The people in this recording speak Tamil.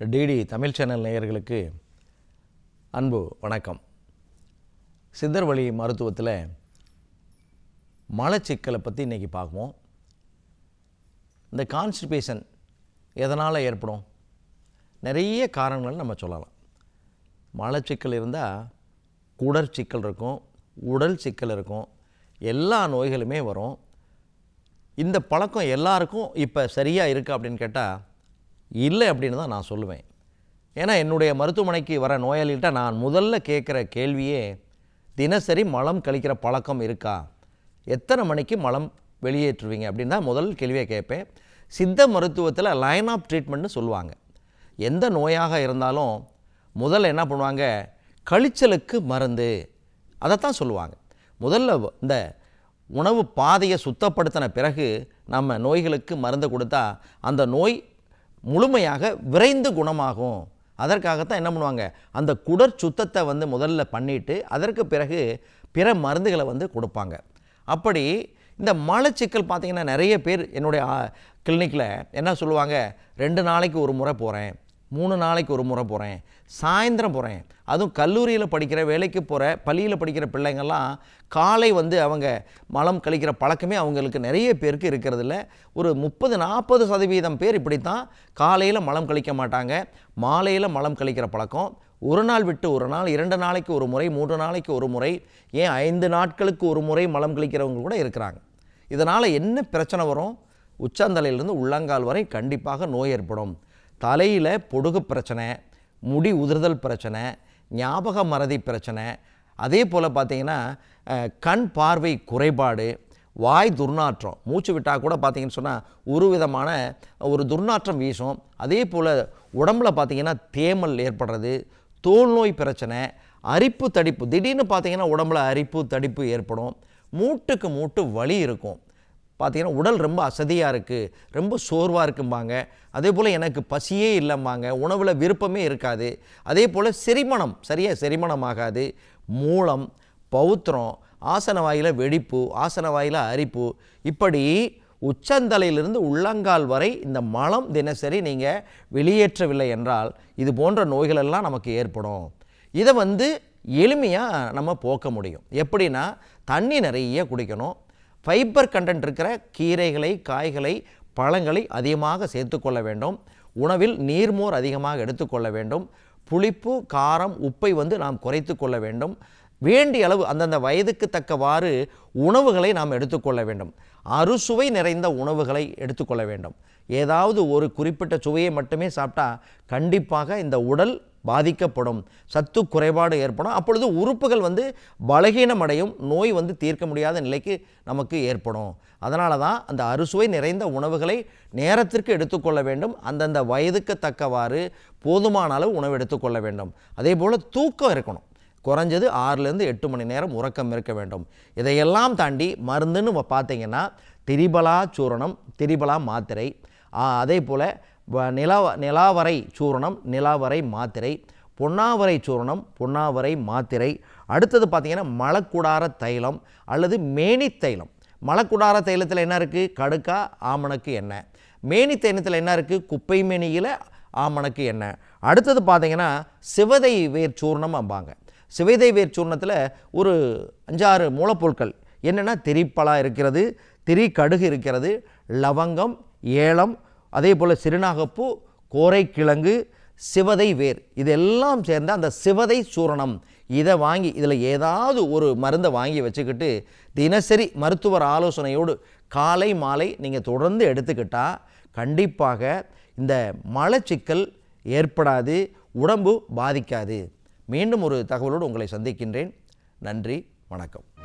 டிடி தமிழ் சேனல் நேயர்களுக்கு அன்பு வணக்கம். சித்தர் வழி மருத்துவத்தில் மலச்சிக்கலை பற்றி இன்றைக்கி பார்ப்போம் இந்த கான்ஸ்டிபேஷன் எதனால் ஏற்படும்? நிறைய காரணங்கள் நம்ம சொல்லலாம். மலச்சிக்கல் இருந்தால் குடற்சிக்கல் இருக்கும் உடல் சிக்கல் இருக்கும் எல்லா நோய்களுமே வரும். இந்த பழக்கம் எல்லாருக்கும் இப்போ சரியாக இருக்குது அப்படின்னு கேட்டால் இல்லை அப்படின்னு தான் நான் சொல்லுவேன். ஏன்னா என்னுடைய மருத்துவமனைக்கு வர நோயாளிகிட்ட நான் முதல்ல கேட்குற கேள்வியே தினசரி மலம் கழிக்கிற பழக்கம் இருக்கா? எத்தனை மணிக்கு மலம் வெளியேற்றுவீங்க? அப்படின்னு தான் முதல் கேள்வியை கேட்பேன். சித்த மருத்துவத்தில் லைன் ஆஃப் ட்ரீட்மெண்ட்னு சொல்லுவாங்க. எந்த நோயாக இருந்தாலும் முதல்ல என்ன பண்ணுவாங்க? கழிச்சலுக்கு மருந்து. அதைத்தான் சொல்லுவாங்க. முதல்ல இந்த உணவு பாதையை சுத்தப்படுத்தின பிறகு நம்ம நோய்களுக்கு மருந்து கொடுத்தா அந்த நோய் முழுமையாக விரைந்து குணமாகும். அதற்காகத்தான் என்ன பண்ணுவாங்க? அந்த குடற் சுத்தத்தை வந்து முதல்ல பண்ணிவிட்டு அதற்கு பிறகு பிற மருந்துகளை வந்து கொடுப்பாங்க. அப்படி இந்த மலச்சிக்கல் பார்த்திங்கன்னா நிறைய பேர் என்னுடைய கிளினிக்கில் என்ன சொல்லுவாங்க? ரெண்டு நாளைக்கு ஒரு முறை போகிறேன் மூணு நாளைக்கு ஒரு முறை போகிறேன் சாயந்தரம் போகிறேன் அதுவும் கல்லூரியில் படிக்கிற வேலைக்கு போகிற பள்ளியில் படிக்கிற பிள்ளைங்கள்லாம் காலை வந்து அவங்க மலம் கழிக்கிற பழக்கமே அவங்களுக்கு நிறைய பேருக்கு இருக்கிறதில்ல. ஒரு முப்பது நாற்பது சதவீதம் பேர் இப்படித்தான் காலையில் மலம் கழிக்க மாட்டாங்க. மாலையில் மலம் கழிக்கிற பழக்கம். ஒரு நாள் விட்டு ஒரு நாள் இரண்டு நாளைக்கு ஒரு முறை மூன்று நாளைக்கு ஒரு முறை ஏன் ஐந்து நாட்களுக்கு ஒரு முறை மலம் கழிக்கிறவங்க கூட இருக்கிறாங்க. இதனால் என்ன பிரச்சனை வரும்? உச்சந்தலையிலிருந்து உள்ளங்கால் வரை கண்டிப்பாக நோய் ஏற்படும். தலையில் பொடுகு பிரச்சனை முடி உதிர்தல் பிரச்சனை ஞாபக மறதி பிரச்சனை அதே போல் பார்த்தீங்கன்னா கண் பார்வை குறைபாடு வாய் துர்நாற்றம் மூச்சு விட்டால் கூட பார்த்தீங்கன்னு சொன்னால் ஒரு விதமான ஒரு துர்நாற்றம் வீசும். அதே போல் உடம்புல பார்த்தீங்கன்னா தேமல் ஏற்படுறது தோல் நோய் பிரச்சனை அரிப்பு தடிப்பு திடீர்னு பார்த்திங்கன்னா உடம்புல அரிப்பு தடிப்பு ஏற்படும். மூட்டுக்கு மூட்டு வலி இருக்கும். பார்த்திங்கன்னா உடல் ரொம்ப அசதியாக இருக்குது ரொம்ப சோர்வாக இருக்கும்பாங்க. அதே போல் எனக்கு பசியே இல்லைம்பாங்க உணவில் விருப்பமே இருக்காது. அதே போல் செரிமணம் சரியாக செரிமணம் ஆகாது. மூலம் பௌத்திரம் ஆசன வாயில் வெடிப்பு ஆசன வாயில் அரிப்பு. இப்படி உச்சந்தலையிலிருந்து உள்ளங்கால் வரை இந்த மலம் தினசரி நீங்கள் வெளியேற்றவில்லை என்றால் இது போன்ற நோய்களெல்லாம் நமக்கு ஏற்படும். இதை வந்து எளிமையாக நம்ம போக்க முடியும். எப்படின்னா தண்ணி நிறைய குடிக்கணும். ஃபைபர் கண்டென்ட் இருக்கிற கீரைகளை காய்களை பழங்களை அதிகமாக சேர்த்துக்கொள்ள வேண்டும். உணவில் நீர்மோர் அதிகமாக எடுத்துக்கொள்ள வேண்டும். புளிப்பு காரம் உப்பை வந்து நாம் குறைத்து கொள்ள வேண்டும். வேண்டிய அளவு அந்தந்த வயதுக்கு தக்கவாறு உணவுகளை நாம் எடுத்துக்கொள்ள வேண்டும். அறுசுவை நிறைந்த உணவுகளை எடுத்துக்கொள்ள வேண்டும். ஏதாவது ஒரு குறிப்பிட்ட சுவையை மட்டுமே சாப்பிட்டா கண்டிப்பாக இந்த உடல் பாதிக்கப்படும் சத்து குறைபாடு ஏற்படும். அப்பொழுது உறுப்புகள் வந்து பலகீனமடையும் நோய் வந்து தீர்க்க முடியாத நிலைக்கு நமக்கு ஏற்படும். அதனால தான் அந்த அறுசுவை நிறைந்த உணவுகளை நேரத்திற்கு எடுத்துக்கொள்ள வேண்டும். அந்தந்த வயதுக்கு தக்கவாறு போதுமான அளவு உணவு எடுத்துக்கொள்ள வேண்டும். அதே போல் தூக்கம் இருக்கணும். குறைஞ்சது ஆறுலேருந்து எட்டு மணி நேரம் உறக்கம் இருக்க வேண்டும். இதையெல்லாம் தாண்டி மருந்துன்னு பார்த்தீங்கன்னா திரிபலா சூரணம் திரிபலா மாத்திரை அதே போல் நிலா நிலாவரை சூரணம் நிலாவரை மாத்திரை பொன்னாவரை சூரணம் பொன்னாவரை மாத்திரை. அடுத்தது பார்த்திங்கன்னா மலக்குடார தைலம் அல்லது மேனி தைலம். மலக்குடார தைலத்தில் என்ன இருக்குது கடுக்கா ஆமணக்கு எண்ணெய். மேனி தைலத்தில் என்ன இருக்குது குப்பை மேனியில் ஆமணக்கு எண்ணெய். அடுத்தது பார்த்திங்கன்னா சிவதை வேர் சூர்ணம் அம்பாங்க. சிவதை வேர் சூர்ணத்தில் ஒரு அஞ்சாறு மூலப்பொருட்கள். என்னென்னா திரிப்பலா இருக்கிறது திரி கடுகு இருக்கிறது லவங்கம் ஏலம் அதே போல் சிறுநாகப்பூ கோரைக்கிழங்கு சிவதை வேர் இதெல்லாம் சேர்ந்த அந்த சிவதை சூரணம். இதை வாங்கி இதில் ஏதாவது ஒரு மருந்தை வாங்கி வச்சுக்கிட்டு தினசரி மருத்துவர் ஆலோசனையோடு காலை மாலை நீங்கள் தொடர்ந்து எடுத்துக்கிட்டால் கண்டிப்பாக இந்த மலச்சிக்கல் ஏற்படாது உடம்பு பாதிக்காது. மீண்டும் ஒரு தகவலோடு உங்களை சந்திக்கின்றேன். நன்றி வணக்கம்.